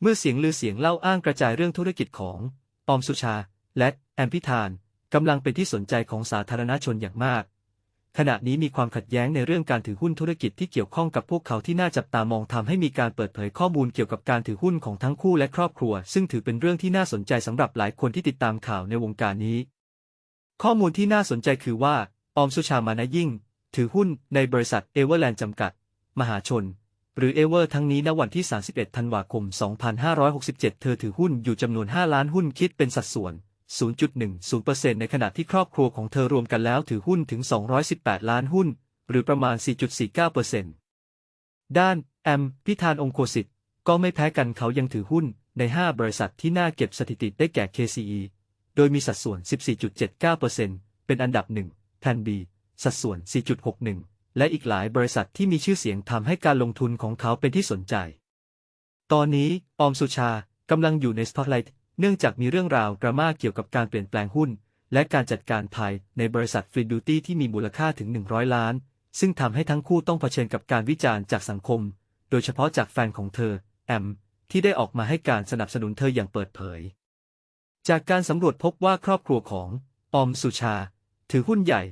เมื่อเสียงลือเสียงเล่าอ้างกระจายเรื่องธุรกิจของออมสุชา และแอมพิธานกำลังเป็นที่สนใจของสาธารณชนอย่างมาก ขณะนี้มีความขัดแย้งในเรื่องการถือหุ้นธุรกิจที่เกี่ยวข้องกับพวกเขาที่น่าจับตามองทำให้มีการเปิดเผยข้อมูลเกี่ยวกับการถือหุ้นของทั้งคู่และครอบครัว ซึ่งถือเป็นเรื่องที่น่าสนใจสำหรับหลายคนที่ติดตามข่าวในวงการนี้ ข้อมูลที่น่าสนใจคือว่า ออมสุชามานายิ่ง ถือหุ้นในบริษัทเอเวอร์แลนด์จำกัด มหาชน หรือเอเวอร์ทั้งนี้ณวันที่ 31 ธันวาคม 2567 เธอถือหุ้นอยู่จำนวน 5 ล้านหุ้นคิดเป็นสัดส่วน 0.10%ในขณะที่ครอบครัวของเธอรวมกันแล้วถือหุ้นถึง 218 ล้านหุ้น หรือประมาณ 4.49%ด้าน แอม พิธานองโคสิตก็ไม่แพ้กันเขายังถือหุ้นใน 5 บริษัทที่น่าเก็บสถิติได้แก่ KCE โดยมีสัดส่วน 14.79%เป็นอันดับหนึ่งแพนบีสัดส่วน 4.61 และอีกหลายบริษัทที่มีชื่อเสียงทำให้การลงทุนของเขาเป็นที่สนใจ ตอนนี้ออมสุชากำลังอยู่ในสปอตไลท์เนื่องจากมีเรื่องราวดราม่าเกี่ยวกับการเปลี่ยนแปลงหุ้น และการจัดการภายในบริษัทฟรีบิวตี้ที่มีมูลค่าถึง 100 ล้าน ซึ่งทำให้ทั้งคู่ต้องเผชิญกับการวิจารณ์จากสังคม โดยเฉพาะจากแฟนของเธอ แอม ที่ได้ออกมาให้การสนับสนุนเธออย่างเปิดเผย จากการสำรวจพบว่าครอบครัวของออมสุชา ถือหุ้นใหญ่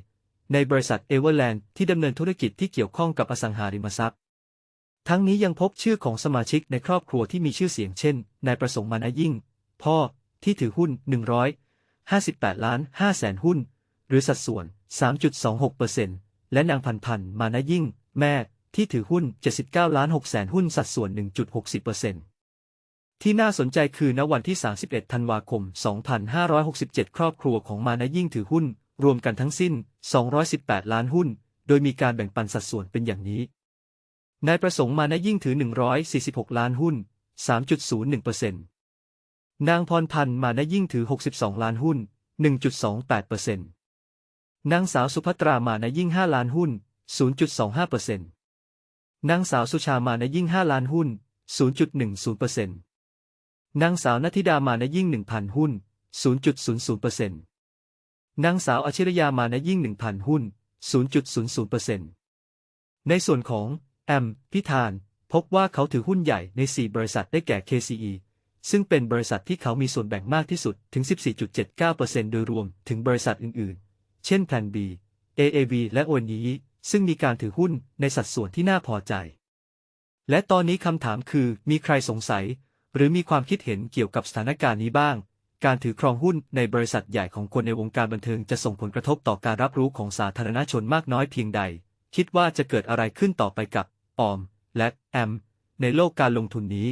ในบริษัทเอเวอร์แลนด์ที่ดำเนินธุรกิจที่เกี่ยวข้องกับอสังหาริมทรัพย์ ทั้งนี้ยังพบชื่อของสมาชิกในครอบครัวที่มีชื่อเสียงเช่น นายประสงค์มานายิ่ง พ่อที่ถือหุ้น 158 ล้าน5แสนหุ้น หรือสัดส่วน 3.26%และนางพันพันมานายิ่ง แม่ที่ถือหุ้น 79 ล้าน6แสนหุ้นสัดส่วน 1.60%ที่น่าสนใจคือณวันที่ 31 ธันวาคม 2567 ครอบครัวของมานายิ่งถือหุ้น รวมกันทั้งสิ้น 218 ล้านหุ้น โดยมีการแบ่งปันสัดส่วนเป็นอย่างนี้ นายประสงค์มานายิ่งถือ 146 ล้านหุ้น 3.01%นางพรพันธ์มานะยิ่งถือ 62 ล้านหุ้น 1.28%นางสาวสุภัตรามานะยิ่ง 5 ล้านหุ้น 0.25%นางสาวสุชามานะยิ่ง 5 ล้านหุ้น 0.10%นางสาวนัทิดามานะยิ่ง 1,000 หุ้น 0.00% นางสาวอชิรยามานะยิ่ง 1,000 หุ้น 0.00%ในส่วนของแอมพิธาน พบว่าเขาถือหุ้นใหญ่ใน 4 บริษัทได้แก่ KCE ซึ่งเป็นบริษัทที่เขามีส่วนแบ่งมากที่สุดถึง 14.79%โดยรวมถึงบริษัทอื่นๆ เช่น Plan B AAV และ o n e ซึ่งมีการถือหุ้นในสัดส่วนที่น่าพอใจ และตอนนี้คำถามคือมีใครสงสัย หรือมีความคิดเห็นเกี่ยวกับสถานการณ์นี้บ้าง การถือครองหุ้นในบริษัทใหญ่ของคนในวงการบันเทิงจะส่งผลกระทบต่อการรับรู้ของสาธารณชนมากน้อยเพียงใด คิดว่าจะเกิดอะไรขึ้นต่อไปกับออม และแอม ในโลกการลงทุนนี้